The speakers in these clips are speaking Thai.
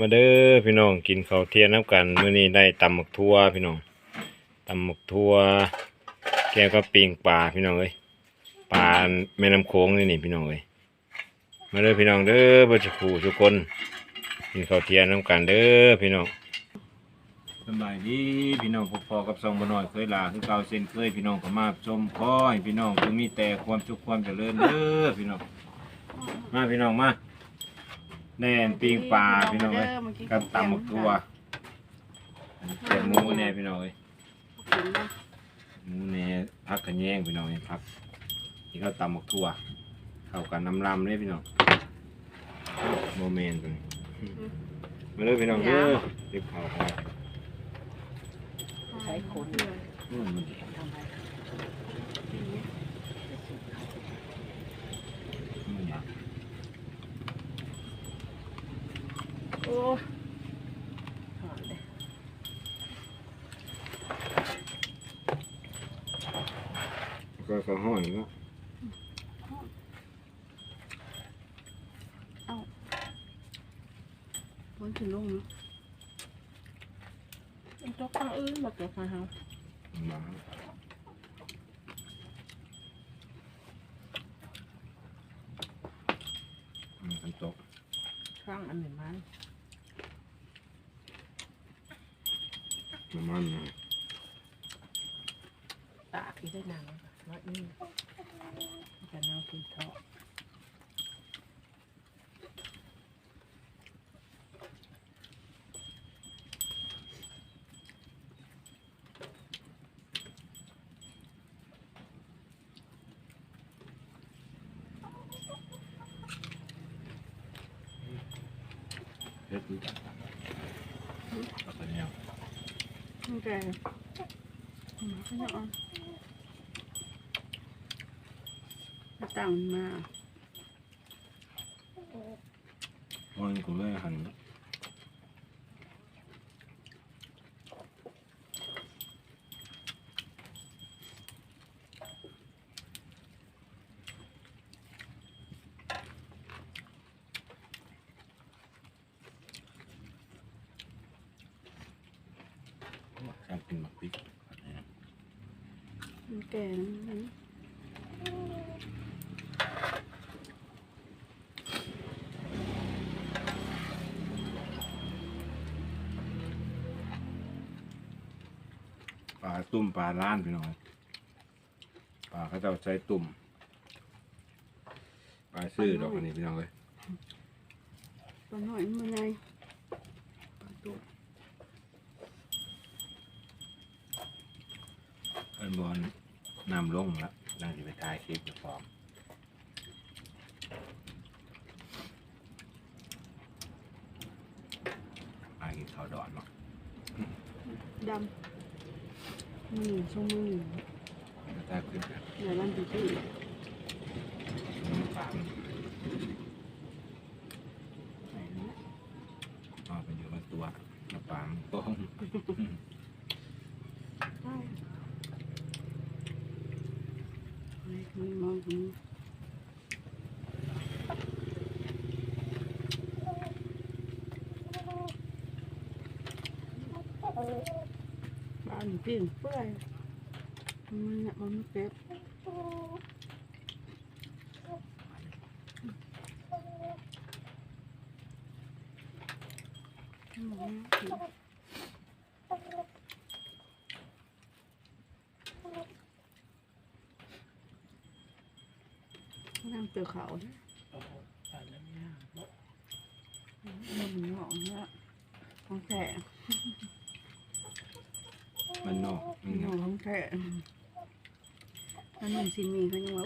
มาเด้อพี่น้องกินข้าวเที่ยงน้ำกันมื้อนี้ได้ตำหมกทั่วพี่น้องตำหมกทั่ว แกก็ปิงปลาพี่น้องเอ้ยปลาแม่น้ำโขงนี่นี่พี่น้องเอ้ยมาเด้อพี่น้องเด้อบ่จะคู่ทุกคนกินข้าวเที่ยงน้ำกันเด้อพี่น้องสบายดีพี่น้องพบพอกับซองบน้อยเคยลาคือเก่าเช่นเคยพี่น้องก็มาชมขอให้พี่น้องคือมีแต่ความสุขความเจริญเด้อพี่น้องมาพี่น้องมา แน่นปิ้งปลาพี่น้องเอ้ยกับตำหมกตัวเจ็ดหมูแน่พี่น้องเอ้ยหมูแน่พักกระแยงพี่น้องเอ้ยพักนี่ก็ตำหมกทั่วเข้ากันน้ำลำเลยพี่น้องโมเมนต์ตัวนี้มาเลยพี่น้องเด้อเรีบเขาครับใช้คนนู่นมันดีทำไมมันอยาก โอ้หอมเลย ก็ก็ห้อนก็พ้นถึงลงเนาะมันจกข้างอื่นมาเก็บมาเฮามามันกันตกข้างอันหนึ่งมันน้ำมันนะ ตากอีกได้นานน้อย นี่จะน้ำกินเถาะเฮ็ดดี เอาไปเนี่ยมันแก่อืมก็จะเอามาตั้งมามันก็เลยหันชอบกินหมักพริกมันแก่มั ปลาตุ่มปลาล้านพี่น้องปลาเขาจะใช้ตุ่มปลาซื่อดอกอันนี้พี่น้องเลยปลาหน่อยมันไงปลาตัวเอินบอลนำลงแล้วดังที่ไปถ่ายคลิปจะพร้อมปลากินข้าวดอนเนาะดำ มือชงมือแล้วถ่ายคลิปแบบเดี๋ยวมันจะชื่อปลาใส่แล้วเอาไปอยู่มาตัวแล้วปางบ้องใช่มันมองตรง นี้บ้านปิ้งเปื่อยมันน่ะมันไม่เป็ดอืมน้ำเตือเขาเนี่ยมันหงอกเนี่ยของแท้ มันนอกมัน หงนออกกของแท้มันหนึ่งสิมีเขายังว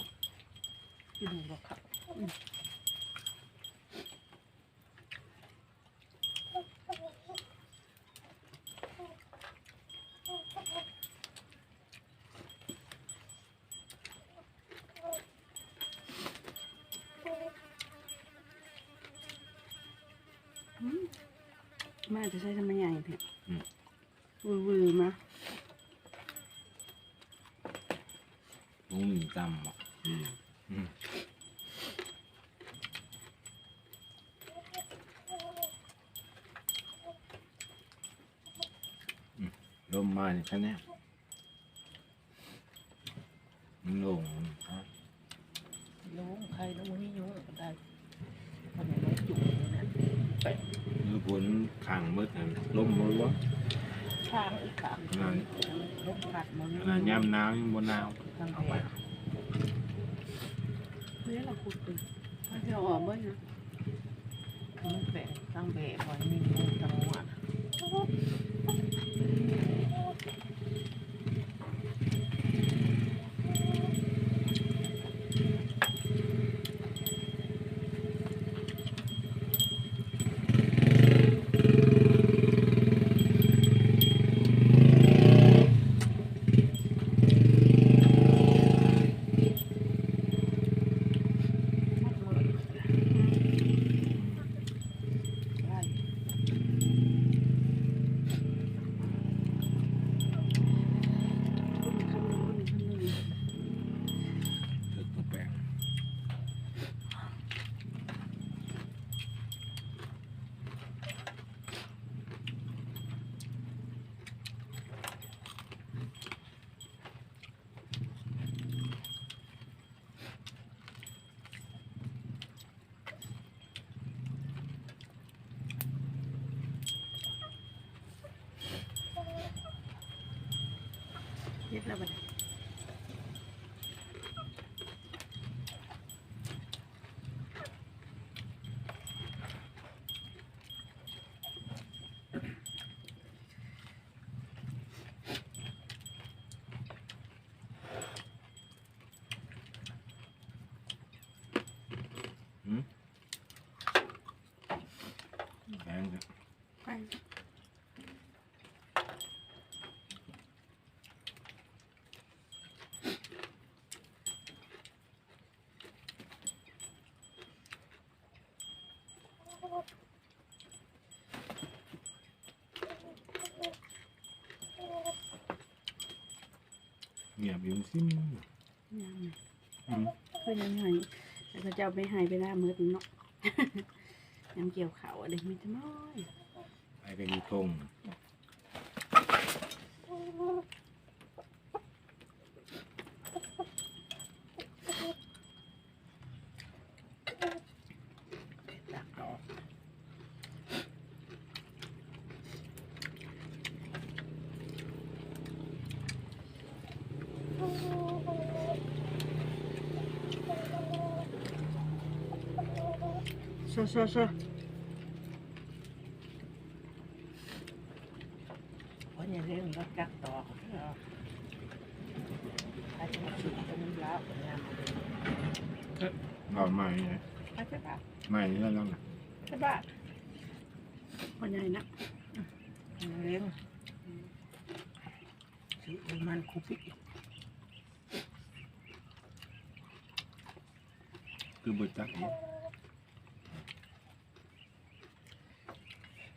่ กินบ่ค่ะม่จะใช้ทำไมใหญ่เนี่ยวือวือมะนุ่มจำอะ ลมมาเนี่ยแค่เนี้ยมันลงครับลุงใครแล้วมึงไม่ยุ่งก็ได้มันยังไม่จุกเลยนะไปมือผลข้างมืดนั่นลมมือวะข้างอีกข้างนั่นลมพัดมันขนาดย่ำหนาวยังบนหนาวทางเอาแผไปลเนี่ยเราขุดถึงมันจะออกเบิ้ลนะมันแฝงทางแผลก่อนมีมือทางหัว มัดมือได้คำนึงคำนึง ถึกมาแปลง เย็ดแล้วบัด แปลงจ้ะ ไป เงียบอยู่ซิมยังอืมเพื่อนยังไงแต่เขาจะเอาไปใหายไปหน้ามืดเนาะ ยำเกี่ยวเขาอะไรมีแต่น้อย ไปกันอยู่ตรง โซ่โซ่โซ่วันนี้เรื่องรถจักรต่ออาจจะมาสุดตรงนี้แล้วเนี่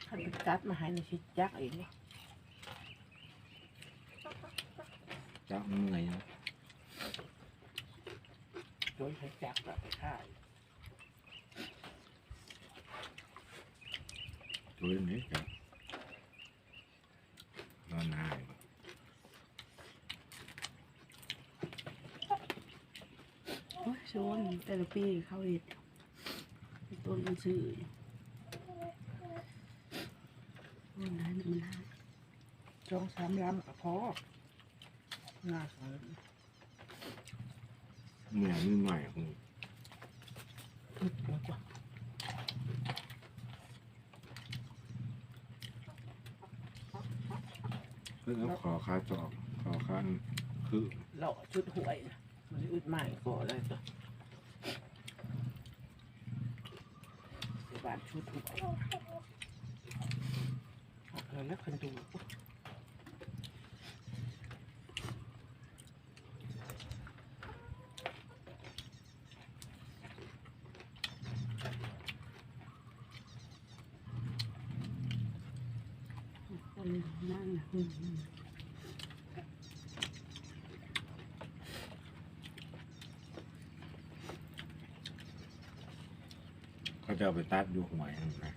ยนอนใหม่ไงอาจจะแบบใหม่นี่แล้วนะใช่ป่ะคนใหญ่นะเลี้ยงซื้อมันคุปิคือบุจักนี่ขันไปจัดมาให้ในชิดยักษ์เองจักมันเหนื่อยนะโดยให้จักษ์แบบไปฆ่าตัวนี้จักนอนหายโอ้ยชนแต่ละปีเข้าเห็ดต้นมันซื้อมันได้ มันได้จองสามลำกับพอน่าสนเหนื่อยมือใหม่ของอึดมากกว่าเพื่อเอาขอคาจอกขอคันคือหล่อชุดหวยน่ะมันอึดใหม่ก่อนเลยตัวบ้านชุดหวย เอาเลยแล้วคันดูนั่งนะอืมอืมเขาจะเอาไปตัดอยู่หวยนั่นะ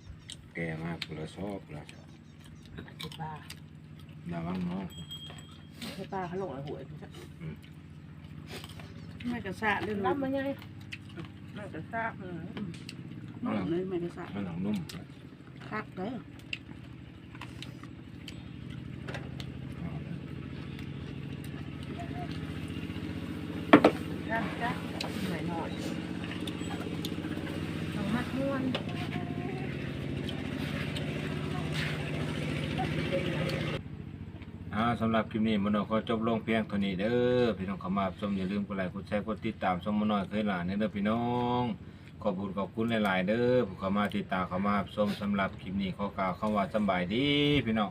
แกมากเลยชอบเลยไอ้ ป้าอย่าวังเนาะไอ้ป้าเขาลงแล้วหวยไม่กระซะเรื่องรันั้บนมาไงไม่กระซะเออน้องเลยไม่ได้สะมันหนังนุ่มคักเลยจ้าจ้าหน่อยหน่อยต้องมัดม้วน อ่า สำหรับคลิปนี้มโนขอจบลงเพียงเท่านี้เด้อพี่น้องเข้ามาชมอย่าลืมกดไลค์กดแชร์กดติดตามชมมโนเคยหลานเด้อพี่น้อง ขอบคุณขอบคุณหลายๆเด้อผู้เข้ามาติดตามเข้ามาชมสำหรับคลิปนี้ขอกล่าวคำว่าสบายดีพี่น้อง